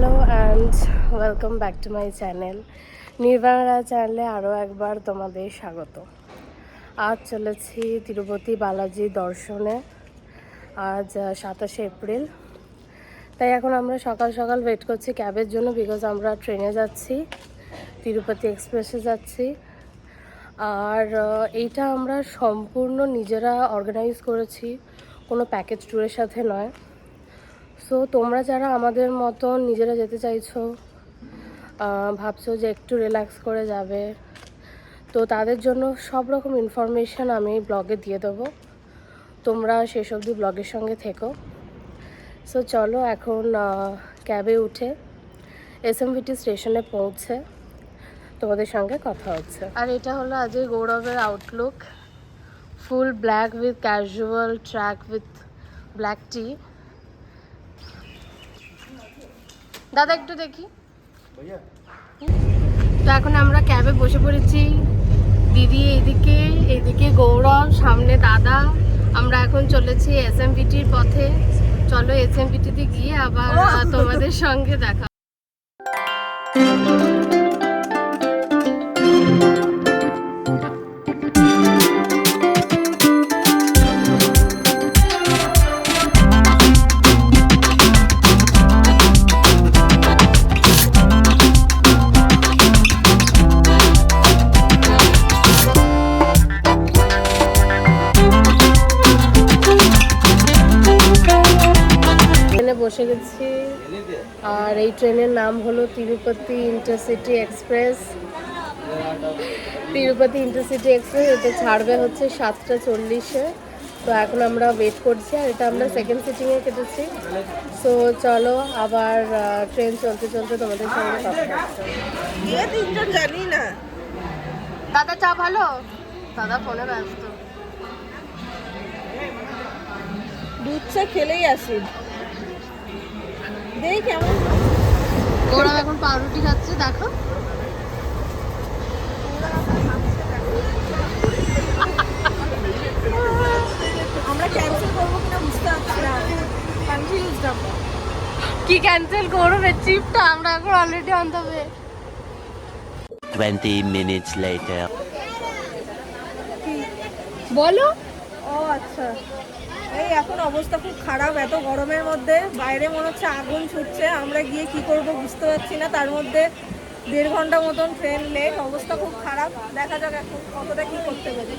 Hello and welcome back to my channel Nirvana চ্যানেলে আরও একবার তোমাদের স্বাগত। আজ চলেছি তিরুপতি বালাজি দর্শনে। আজ সাতাশে এপ্রিল। তাই এখন আমরা সকাল সকাল ওয়েট করছি ক্যাবের জন্য বিকজ আমরা ট্রেনে যাচ্ছি, তিরুপতি এক্সপ্রেসে যাচ্ছি। আর এইটা আমরা সম্পূর্ণ নিজেরা অর্গানাইজ করেছি। কোনো প্যাকেজ ট্যুরের সাথে নয়। সো তোমরা যারা আমাদের মতন নিজেরা যেতে চাইছো ভাবছ যে একটু রিল্যাক্স করে যাবে, তো তাদের জন্য সব রকম ইনফরমেশান আমি ব্লগে দিয়ে দেবো। তোমরা শেষ অবধি ব্লগের সঙ্গে থেকো। সো চলো এখন ক্যাবে উঠে এসএমভিটি স্টেশনে পৌঁছে তোমাদের সঙ্গে কথা হচ্ছে। আর এটা হলো আজকে গৌরবের outlook full black with casual track with black T দাদা একটু দেখি। তো এখন আমরা ক্যাবে বসে পড়েছি। দিদি এইদিকে এইদিকে গৌরব সামনে দাদা। আমরা এখন চলেছি এস এম পথে। চলো এস এম তে গিয়ে আবার তোমাদের সঙ্গে দেখা এই ট্রেনের নাম হলো Tirupati Intercity Express. Tirupati Intercity Express এটা ছাড়বে হচ্ছে সাতটা চল্লিশে। তো এখন আমরা ওয়েট করছি আর এটা আমরা সেকেন্ড সিটিংয়ে কেটেছি। সো চলো আবার ট্রেন চলতে চলতে তোমাদের সঙ্গে কথা তিনজন জানি না। দাদা চা ভালো? দাদা ফোনে ব্যস্ত। দুধ চা খেলেই আসি। দেখ কেমন? গৌরব এখন পাউরুটি খাচ্ছে দেখো। আমরা ক্যান্সেল করব বুঝতে পারছি না। কনফিউজড আমরা কি ক্যান্সেল করবে ট্রিপটা আমরা এখন already on the way 20 minutes later. বলো। ও আচ্ছা। এই এখন অবস্থা খুব খারাপ, এত গরমের মধ্যে। বাইরে মনে হচ্ছে আগুন ছুটছে, আমরা গিয়ে কি করব বুঝতে পারছি না। তার মধ্যে দেড় ঘণ্টা মতন ট্রেন লেট অবস্থা খুব খারাপ। দেখা যাক এখন কতটা কি করতে পারি।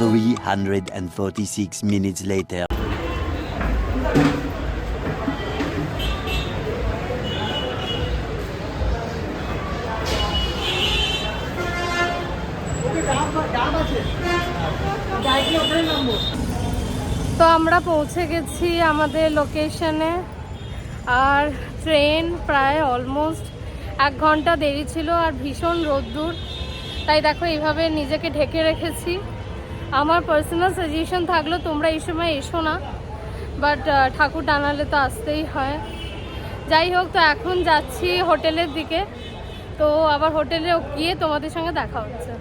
Three hundred and forty-six minutes later. আমরা পৌঁছে গেছি আমাদের লোকেশনে আর ট্রেন প্রায় অলমোস্ট এক ঘণ্টা দেরি ছিল আর ভীষণ রোদ্দুর। তাই দেখো, এইভাবে নিজেকে ঢেকে রেখেছি। আমার পার্সোনাল সাজেশন থাকল, তোমরা এই সময় এসো না। বাট ঠাকুর টানালে তো আসতেই হয়। যাই হোক, তো এখন যাচ্ছি হোটেলের দিকে। তো আবার হোটেলে গিয়ে তোমাদের সঙ্গে দেখা হচ্ছে।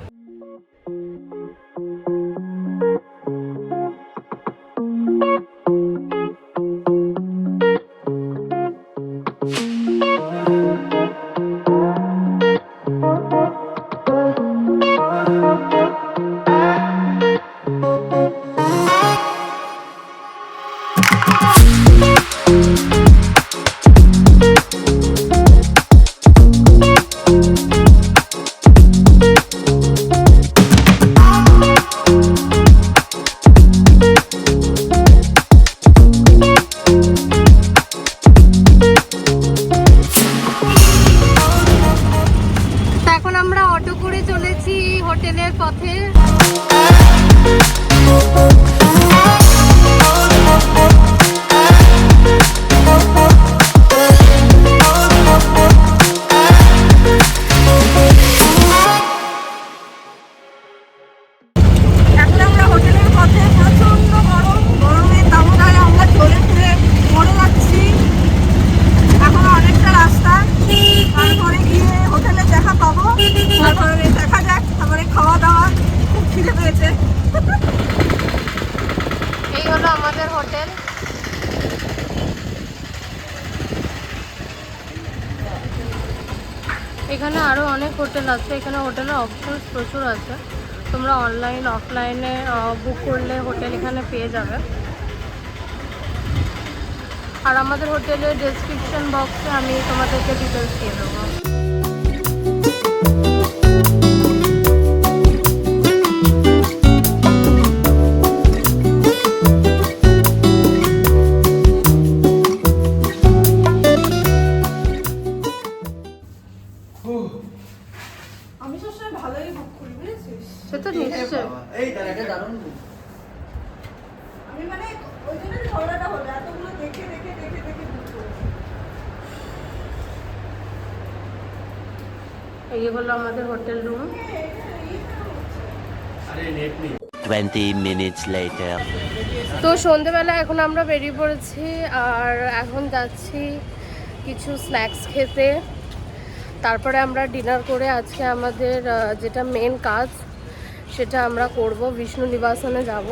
এখানে আরও অনেক হোটেল আছে, এখানে হোটেলের অপশনস প্রচুর আছে। তোমরা অনলাইন অফলাইনে বুক করলে হোটেল এখানে পেয়ে যাবে। আর আমাদের হোটেলের ডেসক্রিপশন বক্সে আমি তোমাদেরকে ডিটেলস দিয়ে দেবো। আমি সবসময় ভালোই বুক করি বুঝেছিস? সে তো নিশ্চয় এই তার একটা দারুণ আমি মানে ওই জন্য ঝগড়াটা হলো এতগুলো দেখে দেখে দেখে দেখে বুক করেছি। এই হলো আমাদের হোটেল রুম 20 minutes later. তো সন্ধেবেলা এখন আমরা বেরিয়ে পড়েছি আর এখন যাচ্ছি কিছু স্ন্যাক্স খেতে। তারপরে আমরা ডিনার করে আজকে আমাদের যেটা মেন কাজ সেটা আমরা করব বিষ্ণু নিবাসনে যাব।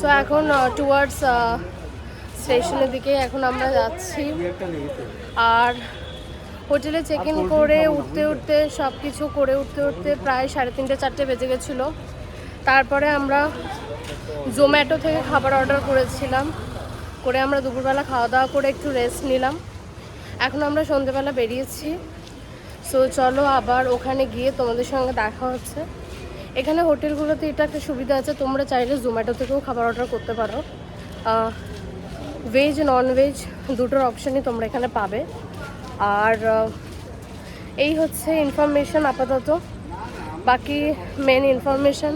সো এখন টুয়ার্ডস স্টেশনের দিকে এখন আমরা যাচ্ছি। আর হোটেলে চেক ইন করে উঠতে উঠতে সব কিছু করে উঠতে উঠতে প্রায় সাড়ে তিনটে চারটে বেজে গেছিল। তারপরে আমরা জোম্যাটো থেকে খাবার অর্ডার করেছিলাম। করে আমরা দুপুরবেলা খাওয়া দাওয়া করে একটু রেস্ট নিলাম। এখন আমরা সন্ধেবেলা বেরিয়েছি। সো চলো আবার ওখানে গিয়ে তোমাদের সঙ্গে দেখা হচ্ছে। এখানে হোটেলগুলোতে এটা একটা সুবিধা আছে, তোমরা চাইলে জোম্যাটো থেকেও খাবার অর্ডার করতে পারো। ভেজ নন ভেজ দুটোর অপশানই তোমরা এখানে পাবে। আর এই হচ্ছে ইনফরমেশন আপাতত। বাকি মেন ইনফরমেশন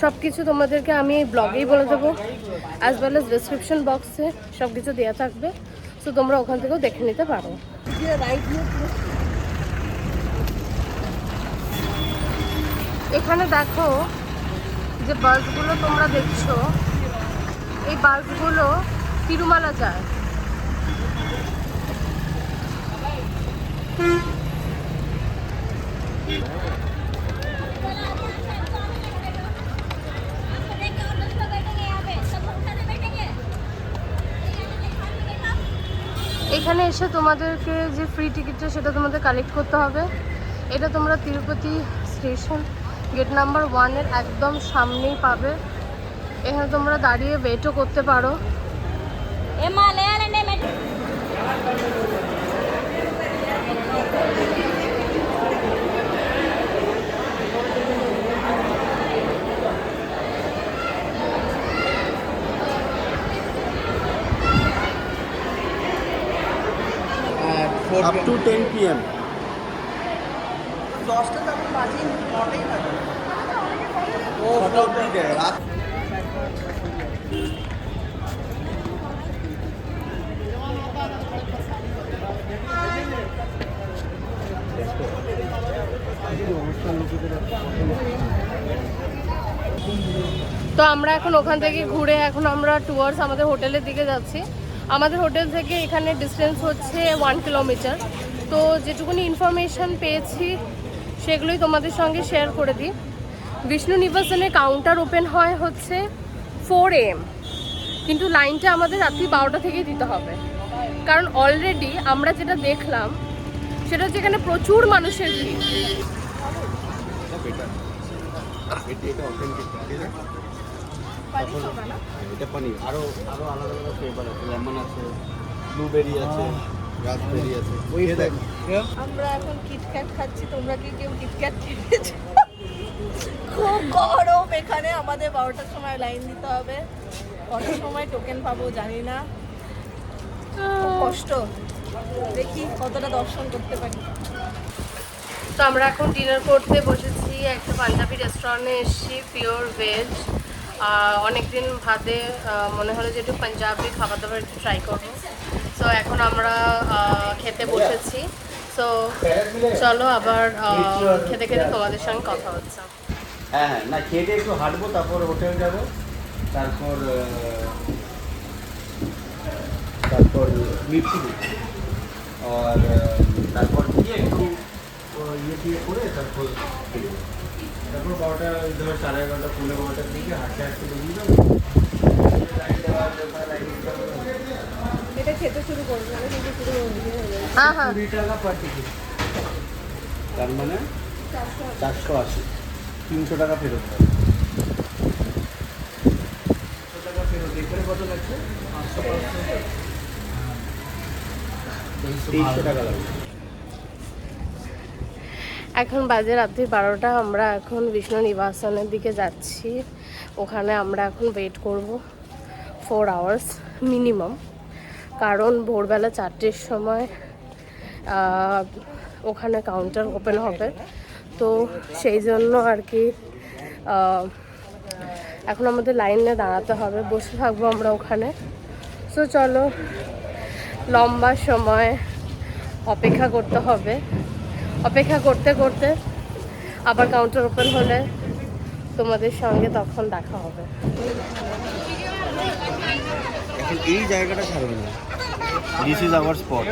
সব কিছু তোমাদেরকে আমি এই ব্লগেই বলে দেবো। অ্যাজ ওয়েল এস ডিসক্রিপশন বক্সে সব কিছু দেওয়া থাকবে। সো তোমরা ওখান থেকেও দেখে নিতে পারো। এখানে দেখো যে বাসগুলো তোমরা দেখছ, এই বাসগুলো তিরুমালা যায়। এখানে এসে তোমাদেরকে যে ফ্রি টিকিটটা সেটা তোমাদের কালেক্ট করতে হবে। এটা তোমরা তিরুপতি স্টেশন গেট নাম্বার ওয়ানের একদম সামনেই পাবে। এখানে তোমরা দাঁড়িয়ে ওয়েটও করতে পারো। আপ টু টেন পিএম তো আমরা এখন ওখান থেকে ঘুরে এখন আমরা টুয়ার্স আমাদের হোটেলের দিকে যাচ্ছি। আমাদের হোটেল থেকে এখানে ডিস্টেন্স হচ্ছে ওয়ান কিলোমিটার তো যেটুকুনি ইনফরমেশন পেয়েছি, সেগুলোই তোমাদের সঙ্গে শেয়ার করে দিই। বিষ্ণু নিবাসনের কাউন্টার ওপেন হয় হচ্ছে ফোর এম কিন্তু লাইনটা আমাদের রাত্রি বারোটা থেকেই দিতে হবে। কারণ অলরেডি আমরা যেটা দেখলাম সেটা হচ্ছে এখানে প্রচুর মানুষের ভিড়। এটা এটা অথেন্টিক ঠিক আছে এটা পনির আরও আরও আলাদা আলাদা ফ্লেভার আছে। লেমন আছে ব্লুবেরি আছে রাসবেরি আছে খেয়ে দেখ আমরা এখন কিটক্যাট খাচ্ছি তোমরা কি কেউ কিটক্যাট খেয়েছো? খুব গরম। এখানে আমাদের বারোটার সময় লাইন দিতে হবে। কটার সময় টোকেন পাবো জানি না। কষ্ট। দেখি কতটা দর্শন করতে পারি। তো আমরা এখন ডিনার করতে বসেছি একটা পাঞ্জাবি রেস্টুরেন্টে এসেছি পিওর ভেজ অনেক দিন ভাদে মনে হলো যে একটু পাঞ্জাবি খাবার দাবার একটু ট্রাই করব। তো এখন আমরা খেতে বসেছি। তো চলো আবার খেতে খেতে তোমাদের সঙ্গে কথা হচ্ছে। হ্যাঁ হ্যাঁ না খেয়ে দিয়ে একটু হাঁটবো তারপর হোটেল যাব। তারপর তারপর মির্চি আর তারপর গিয়ে একটু ইয়ে টিয়ে করে তারপর তারপর বারোটা ধরো সাড়ে এগারোটা পনেরো বারোটার দিকে হাঁটতে হাঁটতে বেরিয়ে যাব। এটা খেতে শুরু করবে শুরু হ্যাঁ হ্যাঁ কুড়ি টাকা পার টিকিট তার মানে? চারশো আশি। তিনশো টাকা ফেরত হবে তিনশো টাকা ফেরত এখানে কত লাগছে? পাঁচশো পাঁচশো তেইশশো টাকা লাগবে। এখন বাজে রাত্রি বারোটা আমরা এখন বিষ্ণু নিবাসনের দিকে যাচ্ছি। ওখানে আমরা এখন ওয়েট করব ফোর আওয়ার্স মিনিমাম কারণ ভোরবেলা চারটের সময় ওখানে কাউন্টার ওপেন হবে। তো সেই জন্য আর কি এখন আমাদের লাইনে দাঁড়াতে হবে বসে থাকব আমরা ওখানে। সো চলো লম্বা সময় অপেক্ষা করতে হবে। অপেক্ষা করতে করতে আবার কাউন্টার ওপেন হলে তোমাদের সঙ্গে তখন দেখা হবে। এই জায়গাটা ছাড়বে না। দিস ইজ আওয়ার স্পট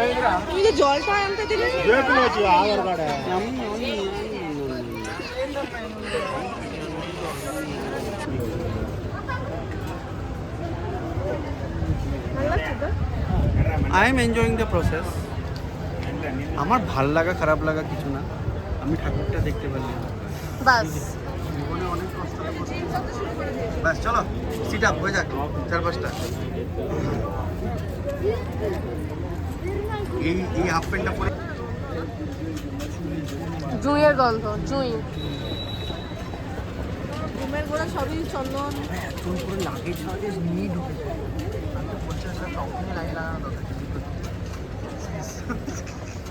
জলটা আনতে দিলে I am enjoying the process আমার ভালো লাগা খারাপ লাগা কিছু না। আমি ঠাকুরটা দেখতে পারলাম। বাস। জীবনে অনেক কষ্ট চলো সিট আপ হয়ে যাক। চার পাঁচটা এই এই হাফ প্যান্টটা পরে জুঁইয়ের গন্ধ জুঁই। ঘুমের গোড়া সবই চন্দন। চুল করে লাগেজ ফাগেজ নিয়ে ঢুকে যায়। আমি তো বলছি স্যার তখনই লাইন লাগানো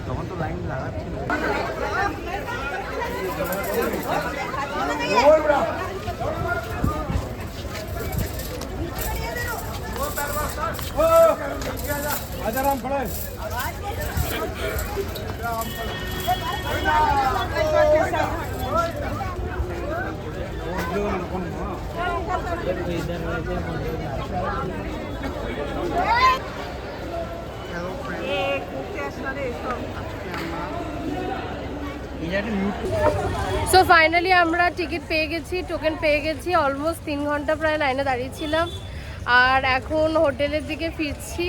তখন তো লাইন লাগাচ্ছিল সো ফাইনালি আমরা টিকিট পেয়ে গেছি টোকেন পেয়ে গেছি অলমোস্ট তিন ঘণ্টা প্রায় লাইনে দাঁড়িয়েছিলাম আর এখন হোটেলের দিকে ফিরছি।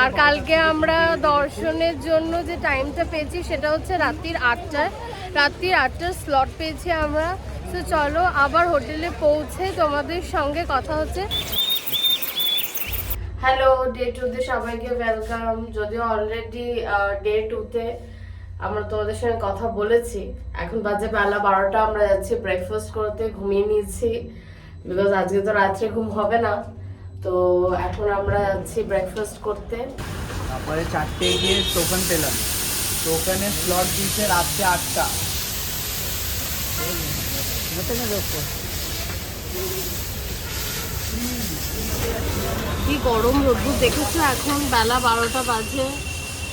আর কালকে আমরা দর্শনের জন্য যে টাইমটা পেয়েছি সেটা হচ্ছে রাত্রির আটটায়। রাত্রির আটটার স্লট পেয়েছি আমরা। তো চলো আবার হোটেলে পৌঁছে তোমাদের সঙ্গে কথা হচ্ছে। হ্যালো ডে টুতে সবাইকে ওয়েলকাম যদিও অলরেডি ডে টুতে আমরা তোমাদের সঙ্গে কথা বলেছি। এখন বাজে বেলা বারোটা আমরা যাচ্ছি ব্রেকফাস্ট করতে ঘুমিয়ে নিয়েছি। বিকজ আজকে তো রাত্রে ঘুম হবে না। তো এখন আমরা যাচ্ছি ব্রেকফাস্ট করতে। তারপরে চারটে গিয়ে টোকেন পেলাম। টোকেনের স্লট দিয়েছে রাত্রে আটটা। কি গরম রোদ্দুর, দেখেছ এখন বেলা বারোটা বাজে?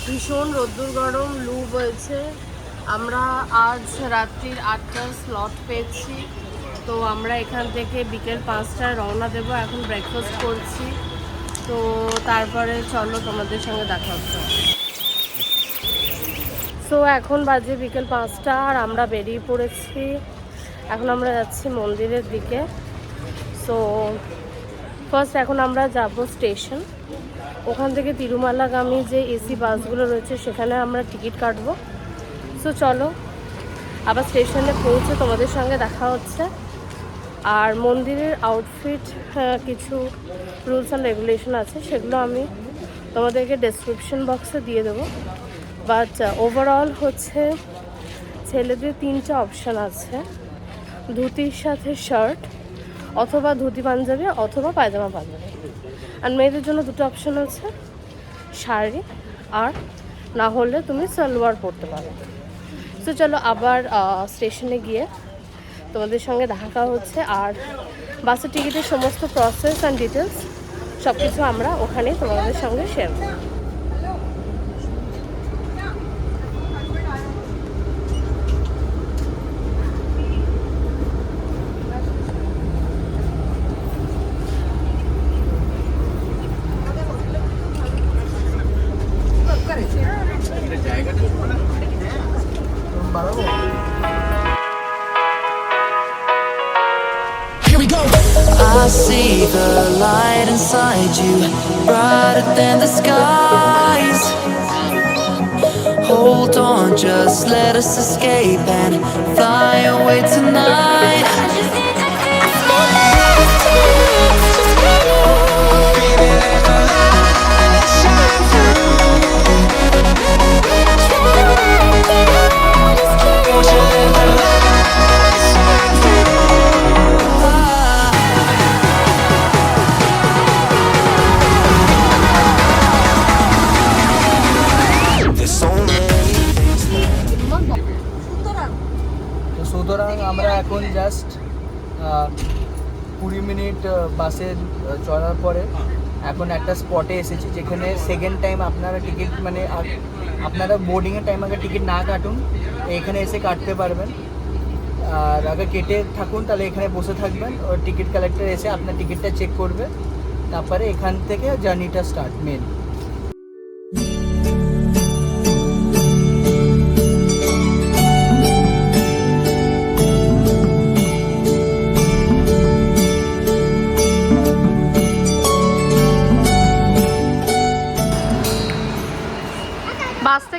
ভীষণ রোদ্দুর গরম, লু বইছে। আমরা আজ রাত্রির আটটার স্লট পেয়েছি। তো আমরা এখান থেকে বিকেল পাঁচটায় রওনা দেবো, এখন ব্রেকফাস্ট করছি। তো তারপরে চলো তোমাদের সঙ্গে দেখা হচ্ছে। সো এখন বাজে বিকেল পাঁচটা, আর আমরা বেরিয়ে পড়েছি। এখন আমরা যাচ্ছি মন্দিরের দিকে। সো ফার্স্ট এখন আমরা যাব স্টেশন ওখান থেকে তিরুমালাগামী যে এসি বাসগুলো রয়েছে, সেখানে আমরা টিকিট কাটবো। সো চলো, আবার স্টেশনে পৌঁছে তোমাদের সঙ্গে দেখা হচ্ছে। আর মন্দিরের আউটফিট কিছু রুলস অ্যান্ড রেগুলেশন আছে, সেগুলো আমি তোমাদেরকে ডেসক্রিপশন বক্সে দিয়ে দেবো। বাট ওভারঅল হচ্ছে, ছেলেদের তিনটে অপশান আছে। ধুতির সাথে শার্ট অথবা ধুতি পাঞ্জাবি অথবা পায়জামা পাঞ্জাবি। আর মেয়েদের জন্য দুটো অপশন আছে, শাড়ি আর না হলে তুমি সালোয়ার পরতে পারো। তো চলো আবার স্টেশনে গিয়ে তোমাদের সঙ্গে দেখা হচ্ছে আর বাসের টিকিটের সমস্ত প্রসেস অ্যান্ড ডিটেলস সব কিছু আমরা ওখানেই তোমাদের সঙ্গে শেয়ার করব। Here we go. I see the light inside you, brighter than the skies. Hold on, just let us escape and fly away tonight. Just কুড়ি মিনিট বাসে চলার পরে এখন একটা স্পটে এসেছি যেখানে সেকেন্ড টাইম আপনারা টিকিট মানে আপনারা বোর্ডিংয়ের টাইম আগে টিকিট না কাটুন, এখানে এসে কাটতে পারবেন। আর আগে কেটে থাকুন, তাহলে এখানে বসে থাকবেন ও টিকিট কালেক্টর এসে আপনার টিকিটটা চেক করবে, তারপরে এখান থেকে জার্নিটা স্টার্ট মেন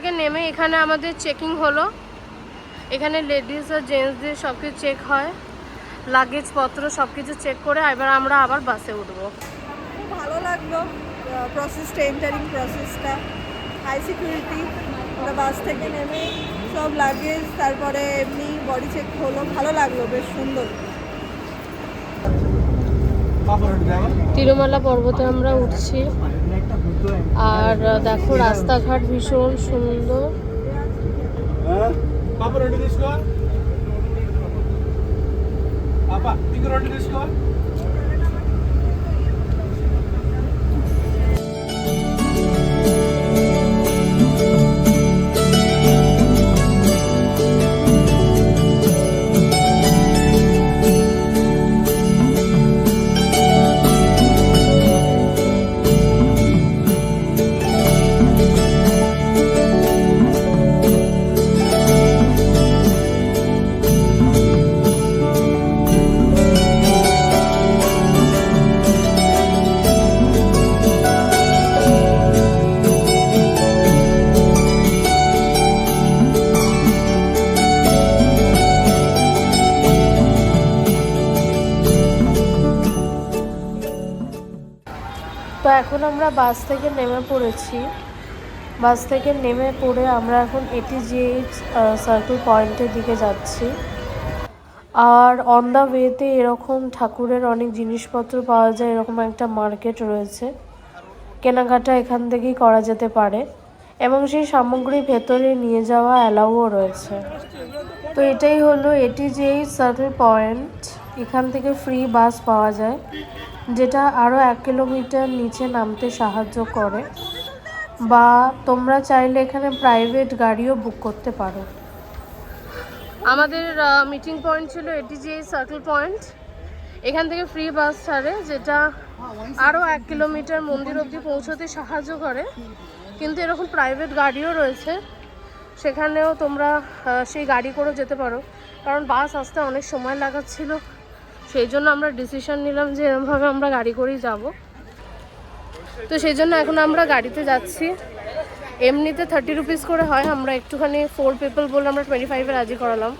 থেকে নেমে এখানে আমাদের চেকিং হলো। এখানে লেডিস আর জেন্টসদের সব কিছু চেক হয়। লাগেজ পত্র সব কিছু চেক করে এবার আমরা আবার বাসে উঠবো। খুব ভালো লাগল প্রসেসটা এন্টারিং প্রসেসটা হাই সিকিউরিটি আমরা বাস থেকে নেমে সব লাগেজ তারপরে এমনি বডি চেক হলো। ভালো লাগল বেশ সুন্দর। তিরুমালা পর্বতে আমরা উঠছি। আর দেখো রাস্তাঘাট ভীষণ সুন্দর। పాప এখন আমরা বাস থেকে নেমে পড়েছি। বাস থেকে নেমে পড়ে আমরা এখন এটিজিএইচ সার্কেল পয়েন্টের দিকে যাচ্ছি। আর অন দ্য ওয়েতে এরকম ঠাকুরের অনেক জিনিসপত্র পাওয়া যায়, এরকম একটা মার্কেট রয়েছে। কেনাকাটা এখান থেকেই করা যেতে পারে। এবং সেই সামগ্রী ভেতরে নিয়ে যাওয়া অ্যালাউও রয়েছে। তো এটাই হলো এটিজিএইচ সার্কেল পয়েন্ট এখান থেকে ফ্রি বাস পাওয়া যায়। যেটা আরও এক কিলোমিটার নিচে নামতে সাহায্য করে, বা তোমরা চাইলে এখানে প্রাইভেট গাড়িও বুক করতে পারো। আমাদের মিটিং পয়েন্ট ছিল এটিজিএই সার্কেল পয়েন্ট এখান থেকে ফ্রি বাস ছাড়ে, যেটা আরও এক কিলোমিটার মন্দির অবধি পৌঁছতে সাহায্য করে। কিন্তু এরকম প্রাইভেট গাড়িও রয়েছে। সেখানেও তোমরা সেই গাড়ি করেও যেতে পারো। কারণ বাস আসতে অনেক সময় লাগাচ্ছিল। সেই জন্য আমরা ডিসিশন নিলাম যে এরমভাবে আমরা গাড়ি করেই যাব। তো সেই জন্য এখন আমরা গাড়িতে যাচ্ছি। এমনিতে থার্টি রুপিস করে হয়, আমরা একটুখানি ফোর পিপল বলে আমরা টোয়েন্টি ফাইভে রাজি করালাম।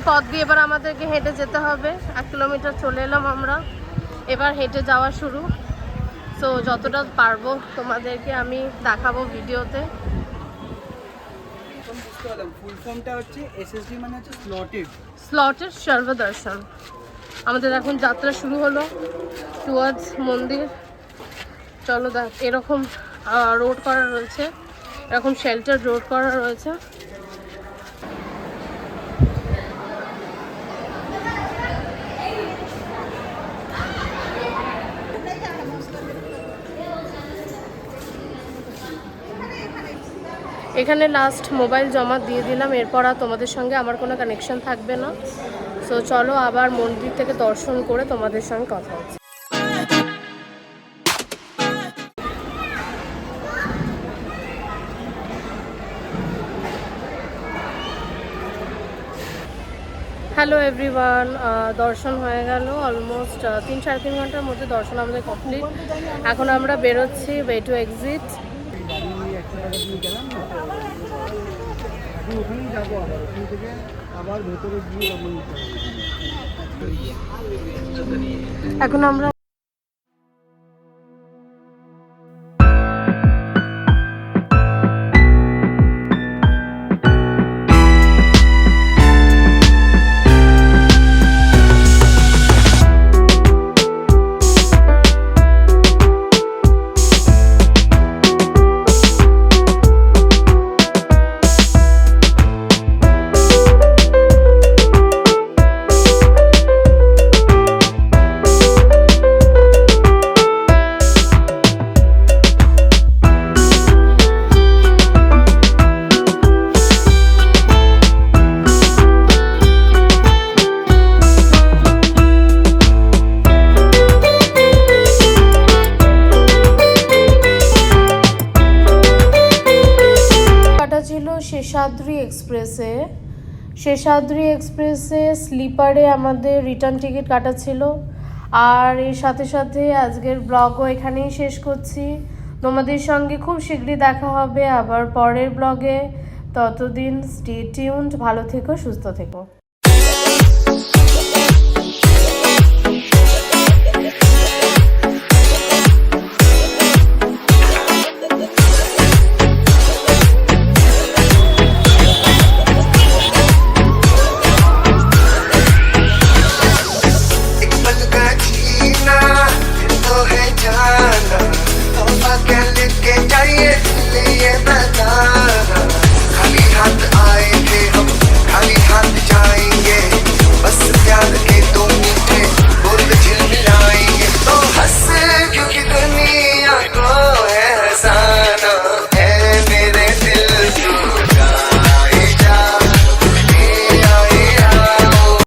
এই পথ দিয়ে এবার আমাদেরকে হেঁটে যেতে হবে। এক কিলোমিটার চলে এলাম আমরা। এবার হেঁটে যাওয়া শুরু। সো যতটা পারব তোমাদেরকে আমি দেখাবো ভিডিওতে। এখন বুঝতে পারলাম। ফুল ফর্মটা হচ্ছে এসএসডি মানে হচ্ছে স্লটেড স্লটের সর্বদর্শন আমাদের এখন যাত্রা শুরু হলো টুয়ার্ডস মন্দির। চলো দেখ এরকম রোড করা রয়েছে। এরকম শেল্টার রোড করা রয়েছে। এখানে লাস্ট মোবাইল জমা দিয়ে দিলাম, এরপর আর তোমাদের সঙ্গে আমার কোনো কানেকশন থাকবে না। সো চলো আবার মন্দির থেকে দর্শন করে তোমাদের সঙ্গে কথা হচ্ছে। হ্যালো এভরিওয়ান দর্শন হয়ে গেল অলমোস্ট তিন সাড়ে তিন ঘণ্টার মধ্যে দর্শন আমাদের কমপ্লিট এখন আমরা বেরোচ্ছি ওয়ে টু এক্সিট এখন যাব থেকে আবার ভেতরে গিয়ে এখন আমরা শেষাদ্রি এক্সপ্রেসে স্লিপারে আমাদের রিটার্ন টিকিট কাটা ছিল। আর এর সাথে সাথে আজকের ব্লগও এখানেই শেষ করছি। তোমাদের সঙ্গে খুব শীঘ্রই দেখা হবে আবার পরের ব্লগে। ততদিন স্টে টিউন্ড ভালো থেকো, সুস্থ থেকো।